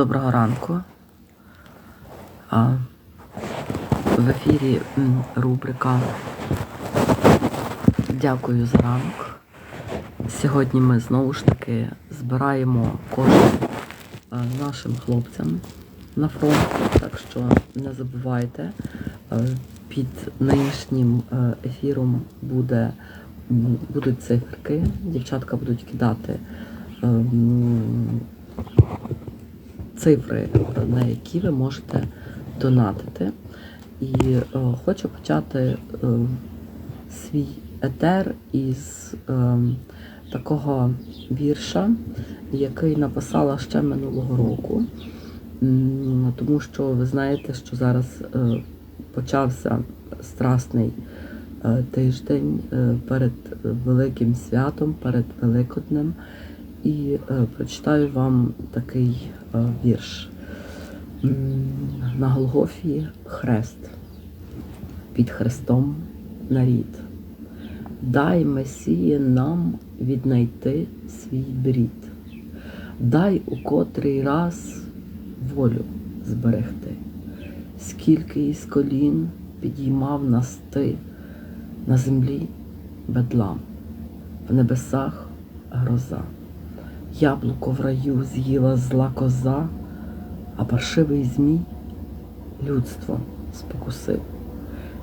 Доброго ранку. В ефірі рубрика Дякую за ранок. Сьогодні ми знову ж таки збираємо кошти нашим хлопцям на фронт. Так що не забувайте, під нинішнім е, ефіром буде, будуть циферки. Дівчатка будуть кидати. Цифри, на які ви можете донатити. І е, хочу почати е, свій етер із е, такого вірша, який написала ще минулого року. Тому що ви знаєте, що зараз почався страсний тиждень перед Великим святом, перед Великоднем. І е, прочитаю вам такий е, вірш. На Голгофі хрест, під хрестом нарід. Дай Месіє нам віднайти свій брід. Дай у котрий раз волю зберегти, скільки із колін підіймав нас ти на землі бедлам, в небесах гроза. Яблуко в раю з'їла зла коза, а паршивий змій людство спокусив.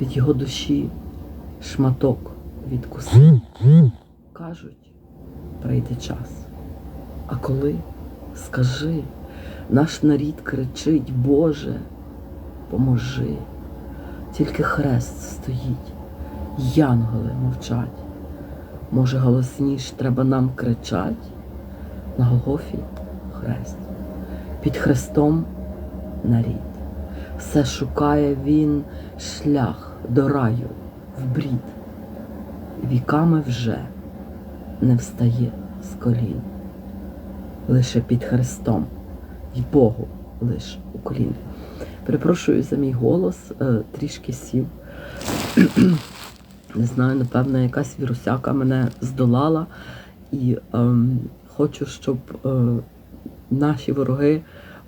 Від його душі шматок відкусив. Кажуть, прийде час. А коли скажи, наш нарід кричить, Боже, поможи. Тільки хрест стоїть, янголи мовчать. Може, голосніш треба нам кричать? На Голгофі хрест, під хрестом нарід. Все шукає він шлях до раю в брід. Віками вже не встає з колін. Лише під хрестом й Богу лиш у колін. Перепрошую за мій голос, трішки сів. Не знаю, напевно, якась вірусяка мене здолала. І ем, хочу, щоб е, наші вороги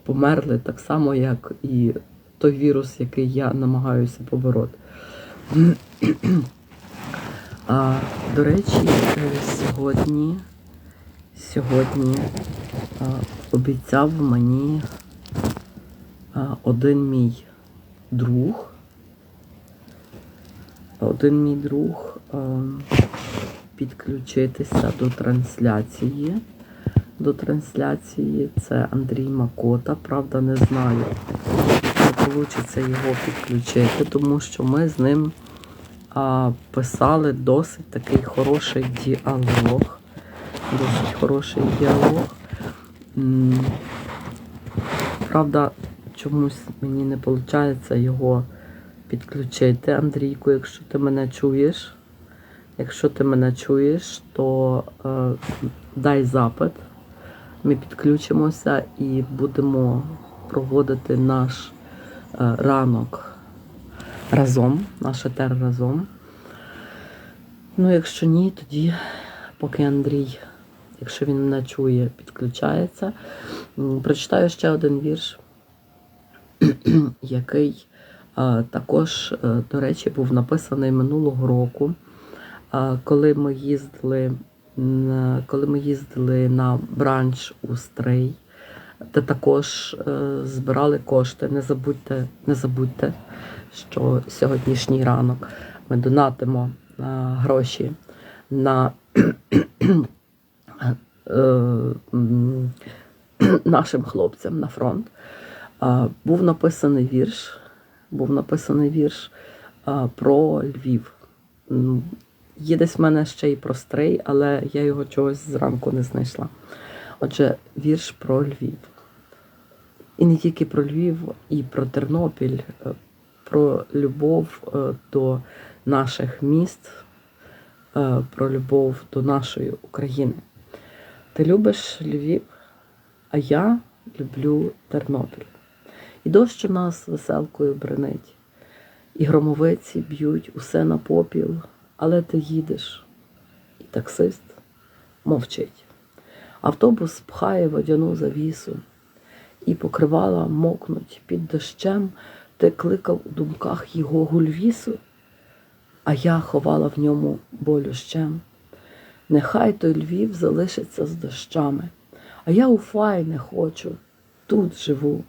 померли так само, як і той вірус, який я намагаюся побороти. А, до речі, е, сьогодні, сьогодні а, обіцяв мені а, один мій друг. Один мій друг а, підключитися до трансляції. До трансляції це Андрій Макота. Правда, не знаю, чи вийде його підключити, тому що ми з ним а, писали досить такий хороший діалог. Досить хороший діалог. Правда, чомусь мені не виходить його підключити. Андрійку, якщо ти мене чуєш. Якщо ти мене чуєш, то е, дай запит. Ми підключимося і будемо проводити наш е, ранок разом, наш етер разом. Ну, якщо ні, тоді, поки Андрій, якщо він мене чує, підключається, прочитаю ще один вірш, який е, також, е, до речі, був написаний минулого року. Коли ми їздили, коли ми їздили на бранч у Стрий, де також е, збирали кошти. Не забудьте, не забудьте, що сьогоднішній ранок ми донатимо е, гроші на е, нашим хлопцям на фронт. Був написаний вірш, був написаний вірш про Львів. Є десь в мене ще й про стрий, але я його чогось зранку не знайшла. Отже, вірш про Львів. І не тільки про Львів, і про Тернопіль, е, про любов е, до наших міст, е, про любов до нашої України. Ти любиш Львів, а я люблю Тернопіль. І дощ у нас веселкою бренить, і громовиці б'ють усе на попіл, але ти їдеш, і таксист мовчить. Автобус пхає водяну завісу, і покривала мокнуть. Під дощем, ти кликав у думках його гульвісу, а я ховала в ньому болющем. Нехай той Львів залишиться з дощами, а я у фай не хочу, тут живу,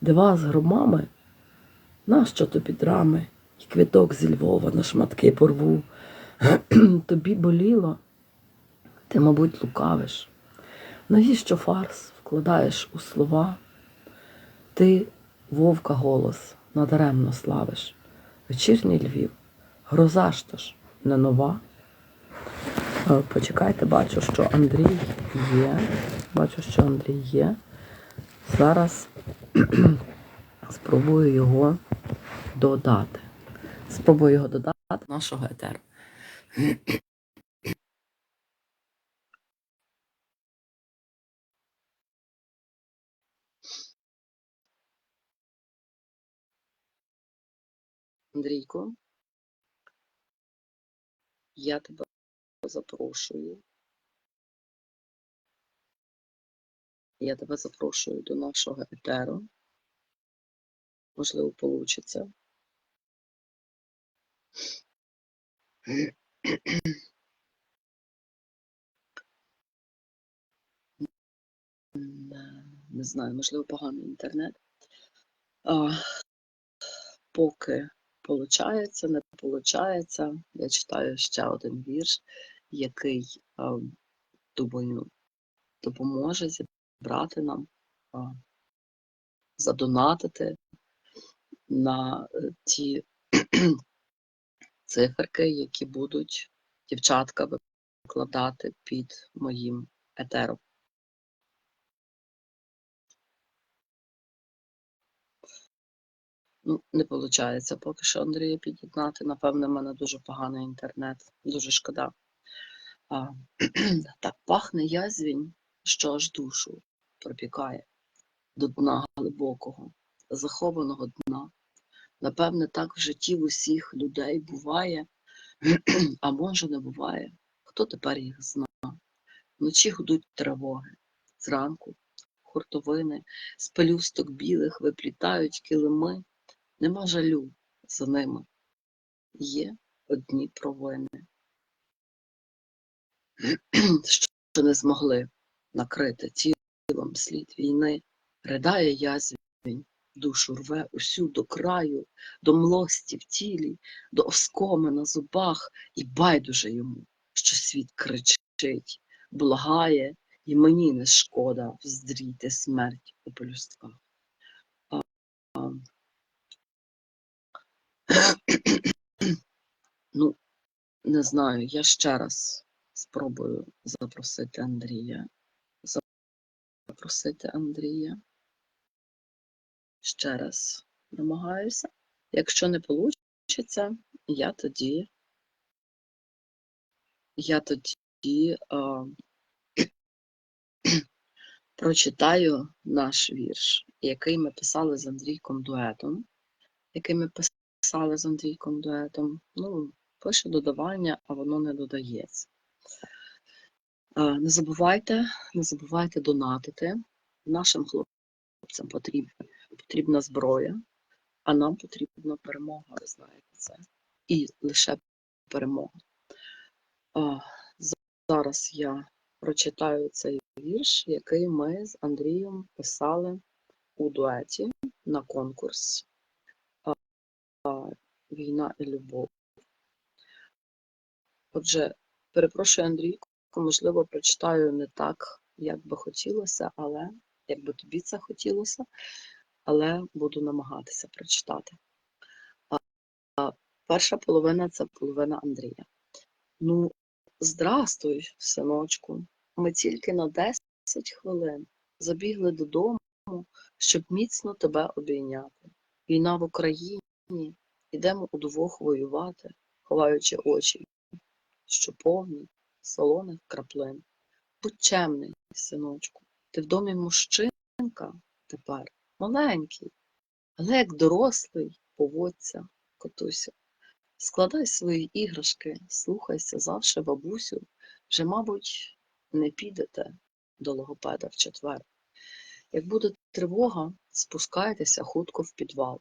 де вас громами, нащо тобі драми, і квіток зі Львова на шматки порву. Тобі боліло, ти, мабуть, лукавиш. Навіщо фарс вкладаєш у слова? Ти вовка голос надаремно славиш. Вечірній Львів, гроза ж то ж не нова. Е, Почекайте, бачу, що Андрій є. Бачу, що Андрій є. Зараз спробую його додати. Спробую його додати до нашого етеру. Андрійко, я тебе запрошую. Я тебе запрошую до нашого етеру. Можливо, получиться. Не, знаю, можливо, поганий інтернет. А, поки получається, не получається. Я читаю ще один вірш, який, а, думаю, допоможе зібрати нам, а, задонатити на е, ті циферки, які будуть дівчатка викладати під моїм етером. Ну, не виходить поки що Андрія під'єднати. Напевно, в мене дуже поганий інтернет. Дуже шкода. А, так пахне язвінь, що аж душу пропікає до дна глибокого, захованого дна. Напевне, так в житті усіх людей буває, а може не буває. Хто тепер їх зна? Вночі гудуть тривоги, зранку хуртовини, з пелюсток білих виплітають килими. Нема жалю за ними. Є одні провини, що не змогли накрити тілом слід війни, ридає язвінь, душу рве усю до краю, до млості в тілі, до оскоми на зубах, і байдуже йому, що світ кричить, благає, і мені не шкода вздріти смерть у пелюстках. Ну, не знаю, я ще раз спробую запросити Андрія. Запросити Андрія. Ще раз намагаюся. Якщо не вийде, я тоді, я тоді а, прочитаю наш вірш, який ми писали з Андрійком дуетом, який ми писали з Андрійком дуетом. Ну, пише додавання, а воно не додається. А, Не забувайте, не забувайте донатити. Нашим хлопцям потрібна, потрібна зброя, а нам потрібна перемога, ви знаєте це. І лише перемога. Зараз я прочитаю цей вірш, який ми з Андрієм писали у дуеті на конкурс Війна і любов. Отже, перепрошую, Андрійко, можливо, прочитаю не так, як би хотілося, але як би тобі це хотілося, але буду намагатися прочитати. Перша половина це половина Андрія. Ну, здрастуй, синочку. Ми тільки на 10 хвилин забігли додому, щоб міцно тебе обійняти. Війна в Україні, йдемо удвох воювати, ховаючи очі, що повні солоних краплин. Будь чемний, синочку, ти в домі мужчинка тепер маленький, але як дорослий поводься, котусю. Складай свої іграшки, слухайся завше, бабусю, вже, мабуть, не підете до логопеда в четвер. Як буде тривога, спускайтеся хутко в підвал.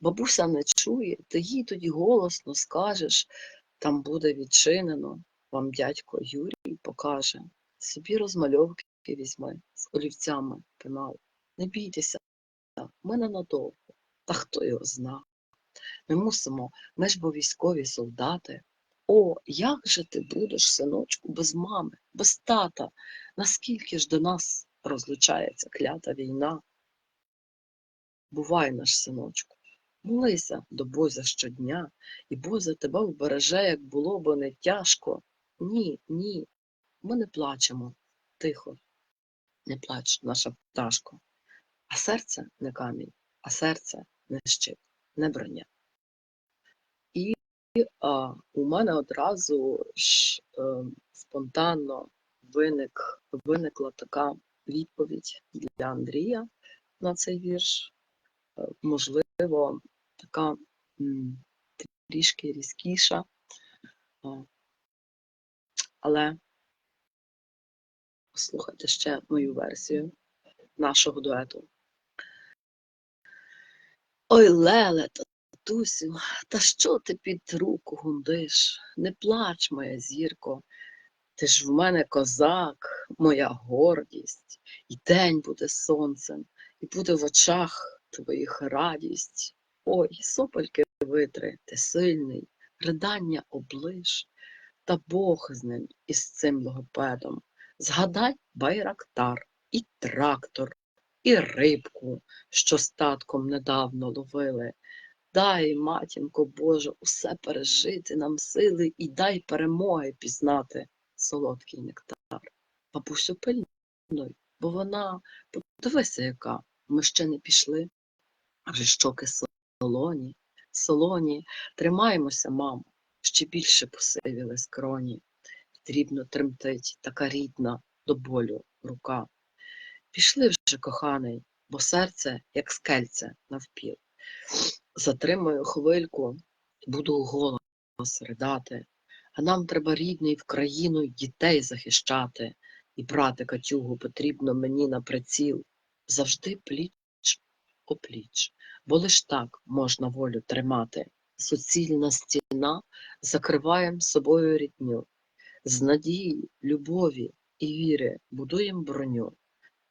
Бабуся не чує, ти їй тоді голосно скажеш, там буде відчинено, вам дядько Юрій покаже. Собі розмальовки візьми з олівцями пенал. Не бійтеся, ми ненадовго, та хто його зна. Ми мусимо, ми ж бо військові солдати. О, як же ти будеш, синочку, без мами, без тата? Наскільки ж до нас розлучається клята війна? Бувай наш синочку, молися до Бозя щодня, і Бозя тебе вбереже, як було б не тяжко. Ні, ні, ми не плачемо. Тихо, не плач, наша пташко. А серце не камінь, а серце не щит, не броня. І а, у мене одразу ж е, спонтанно виник, виникла така відповідь для Андрія на цей вірш. Е, можливо, така м, трішки різкіша. Е, але послухайте ще мою версію нашого дуету. Ой, Леле, татусю, та що ти під руку гундиш? Не плач, моя зірко, ти ж в мене козак, моя гордість, і день буде сонцем, і буде в очах твоїх радість. Ой, сопельки витри, ти сильний, ридання облиш, та Бог з ним із цим логопедом. Згадай байрактар і трактор, і рибку, що статком недавно ловили. Дай, матінко Боже, усе пережити нам сили і дай перемоги пізнати солодкий нектар. Бабусю пильнуй, бо вона, подивися, яка, ми ще не пішли, а вже щоки солоні, солоні, тримаємося, мамо, ще більше посивіли скроні. Дрібно тремтить така рідна до болю рука. Пішли вже, коханий, бо серце, як скельце, навпіл. Затримаю хвильку, буду голос ридати, а нам треба рідний в країну дітей захищати, і брати Катюгу потрібно мені на приціл. Завжди пліч опліч, бо лиш так можна волю тримати. Суцільна стіна закриваєм собою рідню. З надії, любові і віри будуєм броню,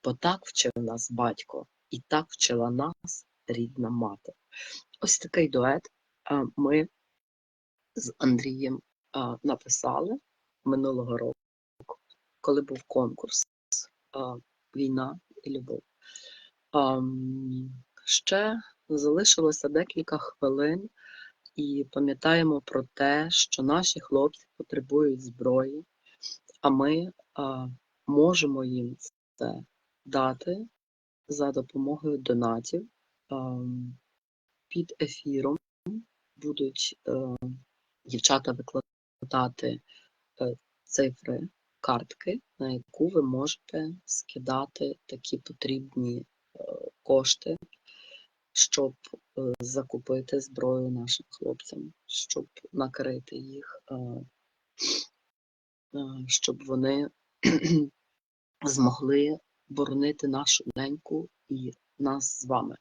бо так вчив нас батько, і так вчила нас рідна мати. Ось такий дует ми з Андрієм написали минулого року, коли був конкурс Війна і любов. Ще залишилося декілька хвилин, і пам'ятаємо про те, що наші хлопці потребують зброї, а ми можемо їм це дати за допомогою донатів. Під ефіром будуть е, дівчата викладати е, цифри картки, на яку ви можете скидати такі потрібні е, кошти, щоб закупити зброю нашим хлопцям, щоб накрити їх, щоб вони змогли боронити нашу неньку і нас з вами. Е,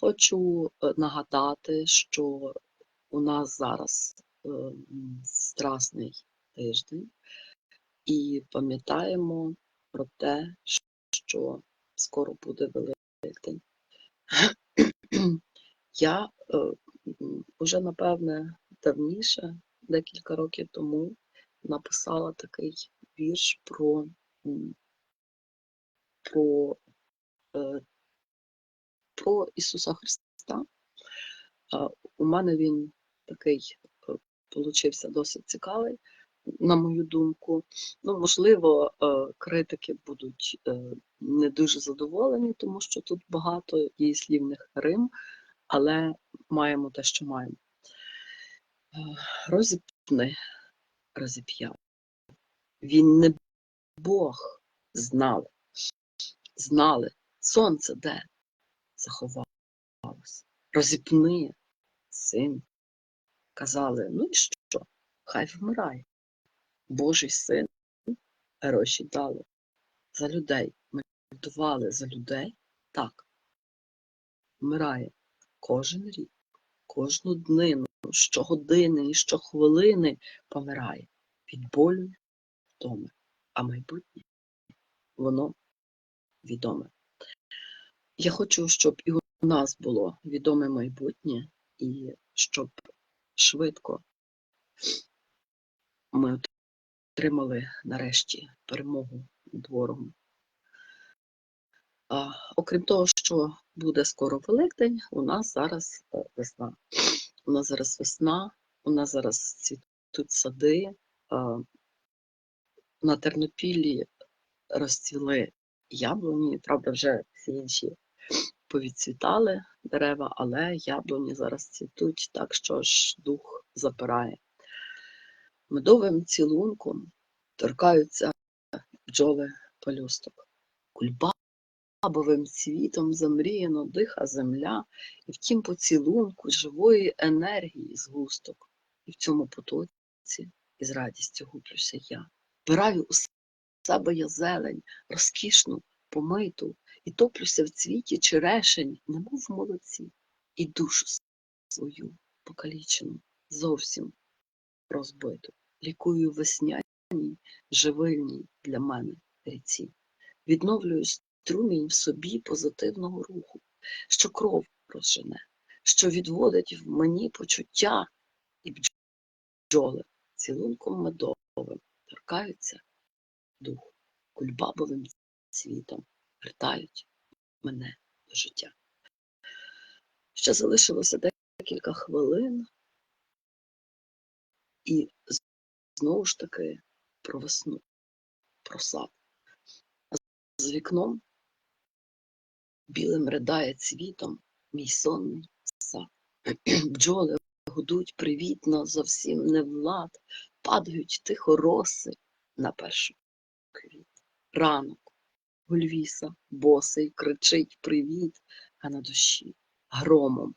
Хочу е, нагадати, що у нас зараз е, страсний тиждень, і пам'ятаємо про те, що скоро буде Великдень. Я е, м, уже, напевне, давніше, декілька років тому, написала такий вірш про, про, е, про Ісуса Христа. У мене він такий е, получився досить цікавий, на мою думку. Ну, можливо, е, критики будуть не дуже задоволені, тому що тут багато дієслівних рим, але маємо те, що маємо. Е, Розіпни, розіп'яв. Він не Бог знали, знали, сонце де заховалось. Розіпни, син. Казали, ну і що? Хай вмирає. Божий син гроші дали. За людей ми молитвували за людей, так, вмирає кожен рік, кожну днину, щогодини і щохвилини помирає від болю втоми. А майбутнє воно відоме. Я хочу, щоб і у нас було відоме майбутнє, і щоб швидко ми отримали нарешті перемогу над ворогом. Окрім того, що буде скоро Великдень, у нас зараз е, весна. У нас зараз весна, у нас зараз цвітуть сади. На Тернопіллі розцвіли яблуні, правда, вже всі інші повідцвітали дерева, але яблуні зараз цвітуть, так що ж дух запирає. Медовим цілунком торкаються бджоли пелюсток. Кульбабовим цвітом замріяно диха земля, і в тім поцілунку живої енергії згусток. І в цьому потоці із радістю гублюся я. Вбираю у себе я зелень, розкішну, помиту, і топлюся в цвіті черешень, немов в молоці, і душу свою покалічену, зовсім розбиту. Лікую весняній, живильній для мене ріці. Відновлюю струмінь в собі позитивного руху, що кров розжене, що відводить в мені почуття і бджоли цілунком медовим торкаються дух кульбабовим цвітом, вертають мене до життя. Ще залишилося декілька хвилин, і знову ж таки про весну, про сад. А з вікном білим ридає цвітом мій сонний сад. Бджоли гудуть привітно, зовсім не влад, падають тихо роси на першу. Ранок, гульвіса, босий, кричить привіт, а на душі громом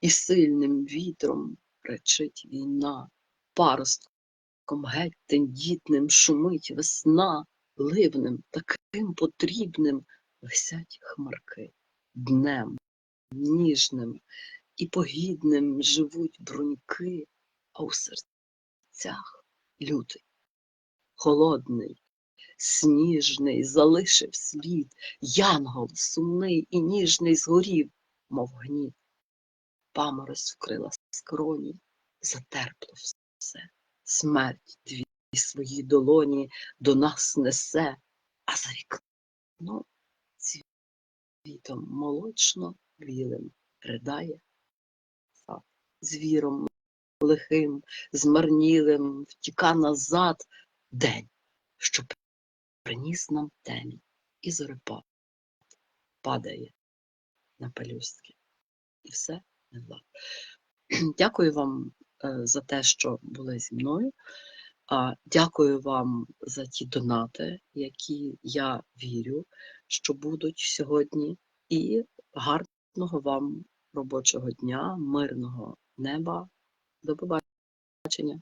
і сильним вітром речить війна, паростком геть тендітним шумить весна, ливнем, таким потрібним висять хмарки. Днем, ніжним і погідним живуть бруньки, а у серцях лютий, холодний, сніжний залишив слід, янгол сумний і ніжний згорів, мов гніт. Паморозь вкрила скроні, затерпло все. Смерть дві свої долоні до нас несе, а за вікном цвітом молочно білим ридає. Звіром лихим, змарнілим втіка назад день, що приніс нам темінь, і зорепад падає на пелюстки. І все не. Дякую вам е, за те, що були зі мною. Дякую вам за ті донати, які я вірю, що будуть сьогодні. І гарного вам робочого дня, мирного неба. До побачення.